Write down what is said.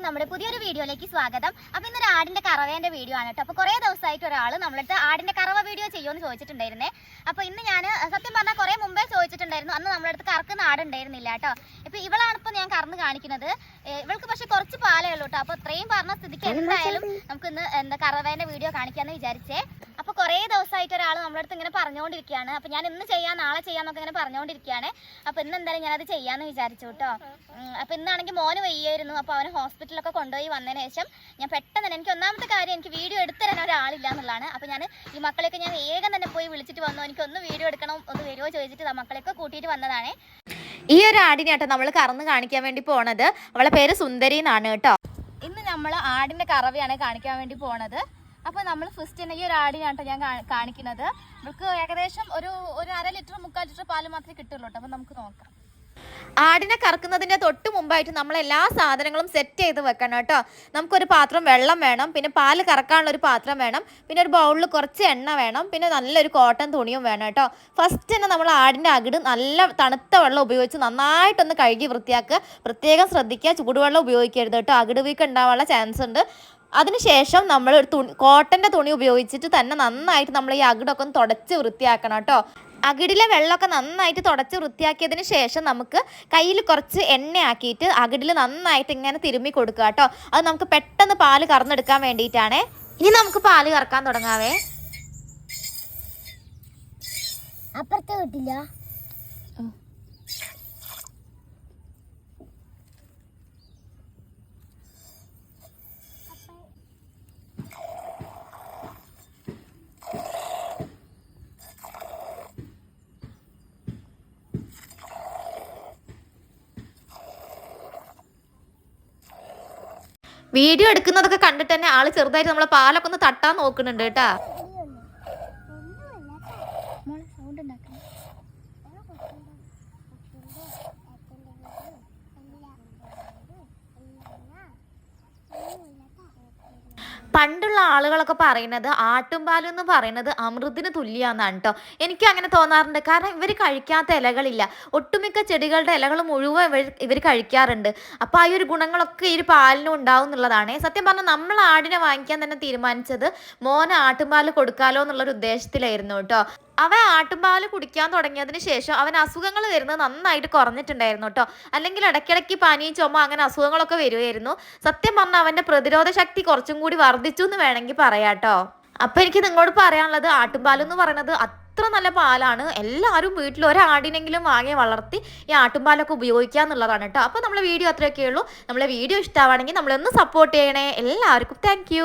എല്ലാവർക്കും നമ്മുടെ പുതിയൊരു വീഡിയോയിലേക്ക് സ്വാഗതം. അപ്പൊ ഇന്നൊരു ആടിന്റെ കറവേന്റെ വീഡിയോ ആണ് കേട്ടോ. അപ്പൊ കുറെ ദിവസമായിട്ട് ഒരാൾ നമ്മളടുത്ത് ആടിന്റെ കറവ വീഡിയോ ചെയ്യുമെന്ന് ചോദിച്ചിട്ടുണ്ടായിരുന്നേ. അപ്പൊ ഇന്ന് ഞാൻ സത്യം പറഞ്ഞാൽ കുറെ മുമ്പേ ചോദിച്ചിട്ടുണ്ടായിരുന്നു. അന്ന് നമ്മുടെ അടുത്ത് കറക്കുന്ന ആടുണ്ടായിരുന്നില്ല കേട്ടോ. ഇപ്പൊ ഇവളാണ് ഞാൻ കറന്ന് കാണിക്കുന്നത്. ഇവൾക്ക് പക്ഷെ കുറച്ച് പാലേ ഉള്ളൂ കേട്ടോ. അപ്പൊ ഇത്രയും പറഞ്ഞ സ്ഥിതിക്ക് എന്തായാലും നമുക്ക് ഇന്ന് എന്താ കറവേന്റെ വീഡിയോ കാണിക്കാന്ന് വിചാരിച്ചേ. അപ്പൊ കുറെ ദിവസമായിട്ട് ഒരാൾ നമ്മുടെ അടുത്ത് ഇങ്ങനെ പറഞ്ഞുകൊണ്ടിരിക്കുകയാണ് അപ്പൊ ഞാൻ ഇന്ന് ചെയ്യാം നാളെ ചെയ്യാന്നൊക്കെ ഇങ്ങനെ പറഞ്ഞുകൊണ്ടിരിക്കുകയാണ് അപ്പൊ ഇന്ന് എന്തായാലും ഞാനത് ചെയ്യാന്ന് വിചാരിച്ചു കേട്ടോ. ഉം, അപ്പൊ ഇന്നാണെങ്കിൽ മോന് വയ്യായിരുന്നു. അപ്പൊ അവന് ഹോസ്പിറ്റലൊക്കെ കൊണ്ടുപോയി വന്നതിന് ശേഷം ഞാൻ പെട്ടെന്ന് തന്നെ എനിക്ക് ഒന്നാമത്തെ കാര്യം എനിക്ക് വീഡിയോ എടുത്തു തരാൻ ഒരാളില്ല എന്നുള്ളതാണ്. അപ്പൊ ഞാൻ ഈ മക്കളെയൊക്കെ ഞാൻ വേഗം തന്നെ പോയി വിളിച്ചിട്ട് വന്നു. എനിക്ക് ഒന്ന് വീഡിയോ എടുക്കണം ഒന്ന് വരുമോ ചോദിച്ചിട്ട് മക്കളെയൊക്കെ കൂട്ടിയിട്ട് വന്നതാണ്. ഈ ഒരു ആടിനെ കേട്ടോ നമ്മൾ കറന്ന് കാണിക്കാൻ വേണ്ടി പോണത്. അവളെ പേര് സുന്ദരി എന്നാണ് കേട്ടോ. ഇന്ന് നമ്മൾ ആടിന്റെ കറവയാണ് കാണിക്കാൻ വേണ്ടി പോണത്. അപ്പോൾ നമ്മൾ ഫസ്റ്റ് തന്നെ ഈ ഒരു ആടിനാണ് ട്ടോ ഞാൻ കാണിക്കുന്നത്. നമുക്ക് ഏകദേശം ഒരു ഒരു അര ലിറ്റർ മുക്കാൽ ലിറ്റർ പാൽ മാത്രമേ കിട്ടുള്ളൂ കേട്ടോ. അപ്പോൾ നമുക്ക് നോക്കാം. ആടിനെ കറക്കുന്നതിന്റെ തൊട്ട് മുമ്പായിട്ട് നമ്മൾ എല്ലാ സാധനങ്ങളും സെറ്റ് ചെയ്ത് വെക്കണം കേട്ടോ. നമുക്കൊരു പാത്രം വെള്ളം വേണം പിന്നെ പാൽ കറക്കാനുള്ള ഒരു പാത്രം വേണം പിന്നെ ഒരു ബൗളിൽ കുറച്ച് എണ്ണ വേണം പിന്നെ നല്ലൊരു കോട്ടൺ തുണിയും വേണം കേട്ടോ. ഫസ്റ്റ് തന്നെ നമ്മൾ ആടിന്റെ അകിട് നല്ല തണുത്ത വെള്ളം ഉപയോഗിച്ച് നന്നായിട്ടൊന്ന് കഴുകി വൃത്തിയാക്കുക പ്രത്യേകം ശ്രദ്ധിക്കുക ചൂടുവെള്ളം ഉപയോഗിക്കരുത് കേട്ടോ. അകിട് വീക്ക് ഉണ്ടാവാനുള്ള ചാൻസ് ഉണ്ട്. അതിനുശേഷം നമ്മൾ ഒരു തുണി കോട്ടന്റെ തുണി ഉപയോഗിച്ചിട്ട് തന്നെ നന്നായിട്ട് നമ്മൾ ഈ അകിടൊക്കെ ഒന്ന് തുടച്ച് വൃത്തിയാക്കണം കേട്ടോ. അകിടിലെ വെള്ളമൊക്കെ നന്നായിട്ട് തുടച്ച് വൃത്തിയാക്കിയതിന് ശേഷം നമുക്ക് കയ്യിൽ കുറച്ച് എണ്ണയാക്കിയിട്ട് അകിടിൽ നന്നായിട്ട് ഇങ്ങനെ തിരുമ്മി കൊടുക്കുക കേട്ടോ. അത് നമുക്ക് പെട്ടെന്ന് പാൽ കറന്നെടുക്കാൻ വേണ്ടിയിട്ടാണ്. ഇനി നമുക്ക് പാൽ കറക്കാൻ തുടങ്ങാവേ. അപ്പുറത്തെ കിട്ടില്ല വീഡിയോ എടുക്കുന്നതൊക്കെ കണ്ടിട്ട് തന്നെ ആൾ ചെറുതായിട്ട് നമ്മളെ പാലൊക്കെ ഒന്ന് തട്ടാൻ നോക്കുന്നുണ്ട് കേട്ടാ. പണ്ടുള്ള ആളുകളൊക്കെ പറയുന്നത് ആട്ടുംപാൽ എന്ന് പറയുന്നത് അമൃതിന് തുല്യമാണെന്നാണ് കേട്ടോ എനിക്ക് അങ്ങനെ തോന്നാറുണ്ട്. കാരണം ഇവർ കഴിക്കാത്ത ഇലകളില്ല. ഒട്ടുമിക്ക ചെടികളുടെ ഇലകൾ മുഴുവൻ ഇവർ ഇവർ കഴിക്കാറുണ്ട്. അപ്പോൾ ആ ഒരു ഗുണങ്ങളൊക്കെ ഈ ഒരു പാലിനും ഉണ്ടാവും എന്നുള്ളതാണ്. സത്യം പറഞ്ഞാൽ നമ്മൾ ആടിനെ വാങ്ങിക്കാൻ തന്നെ തീരുമാനിച്ചത് മോന് ആട്ടുംപാൽ കൊടുക്കാലോ എന്നുള്ളൊരു ഉദ്ദേശത്തിലായിരുന്നു കേട്ടോ അവൻ ആട്ടുംപാൽ കുടിക്കാൻ തുടങ്ങിയതിന് ശേഷം അവൻ അസുഖങ്ങൾ വരുന്നത് നന്നായിട്ട് കുറഞ്ഞിട്ടുണ്ടായിരുന്നു കേട്ടോ. അല്ലെങ്കിൽ ഇടയ്ക്കിടയ്ക്ക് പനിയും ചുമ അങ്ങനെ അസുഖങ്ങളൊക്കെ വരുമായിരുന്നു സത്യം പറഞ്ഞാൽ അവന്റെ പ്രതിരോധ ശക്തി കുറച്ചും കൂടി വർദ്ധിച്ചു എന്ന് വേണമെങ്കിൽ പറയാം കേട്ടോ. അപ്പം എനിക്ക് നിങ്ങളോട് പറയാനുള്ളത് ആട്ടുംപാൽ എന്ന് പറയുന്നത് അത്ര നല്ല പാലാണ്. എല്ലാവരും വീട്ടിൽ ഒരാടിനെങ്കിലും വാങ്ങി വളർത്തി ഈ ആട്ടുംപാലൊക്കെ ഉപയോഗിക്കുക എന്നുള്ളതാണ് കേട്ടോ. അപ്പോൾ നമ്മളെ വീഡിയോ അത്രയൊക്കെ ഉള്ളൂ. നമ്മളെ വീഡിയോ ഇഷ്ടമാണെങ്കിൽ നമ്മളൊന്ന് സപ്പോർട്ട് ചെയ്യണേ. എല്ലാവർക്കും താങ്ക്